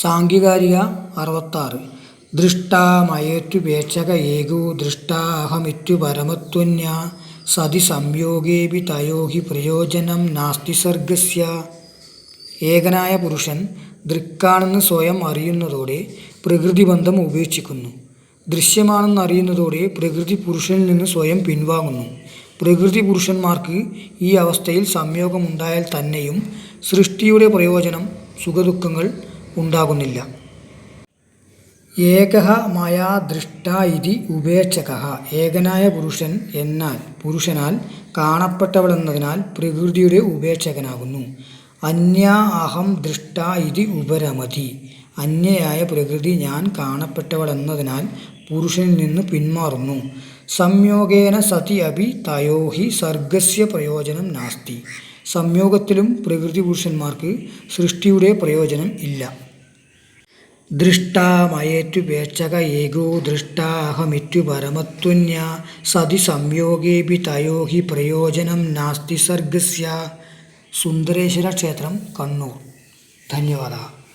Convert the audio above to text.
സാംഖ്യകാരിക അറുപത്താറ്. ദൃഷ്ടാമയേറ്റുപേക്ഷക ഏകോ ദൃഷ്ടാഹമിറ്റു പരമത്വന്യ സതി സംയോഗേപി തയോ ഹി പ്രയോജനം നാസ്തി സർഗസ്യ. ഏകനായ പുരുഷൻ ദൃക്കാണെന്ന് സ്വയം അറിയുന്നതോടെ പ്രകൃതിബന്ധം ഉപേക്ഷിക്കുന്നു. ദൃശ്യമാണെന്ന് അറിയുന്നതോടെ പ്രകൃതി പുരുഷനിൽ നിന്ന് സ്വയം പിൻവാങ്ങുന്നു. പ്രകൃതി പുരുഷന്മാർക്ക് ഈ അവസ്ഥയിൽ സംയോഗമുണ്ടായാൽ തന്നെയും സൃഷ്ടിയുടെ പ്രയോജനം സുഖദുഃഖങ്ങൾ ഉണ്ടാകുന്നില്ല. ഏകഹ മായാ ദൃഷ്ട ഇതി ഉപേക്ഷക. ഏകനായ പുരുഷൻ എന്നാൽ പുരുഷനാൽ കാണപ്പെട്ടവളെന്നതിനാൽ പ്രകൃതിയുടെ ഉപേക്ഷകനാകുന്നു. അന്യ അഹം ദൃഷ്ട ഇതി ഉപരമതി. അന്യയായ പ്രകൃതി ഞാൻ കാണപ്പെട്ടവളെന്നതിനാൽ പുരുഷനിൽ നിന്ന് പിന്മാറുന്നു. സംയോഗേന സതി അഭി തയോഹി സർഗസ്യ പ്രയോജനം നാസ്തി. സംയോഗത്തിലും പ്രകൃതി പുരുഷന്മാർക്ക് സൃഷ്ടിയുടെ പ്രയോജനം ഇല്ല. ദൃഷ്ടാമയേറ്റുപേക്ഷക ഏകോ ദൃഷ്ടാഹമിറ്റു പരമത്വന്യ സതി സംയോഗേപി തയോ ഹി പ്രയോജനം നാസ്തി സർഗസ്യ. സുന്ദരേശ്വര ക്ഷേത്രം കണ്ണൂർ. ധന്യവാദ.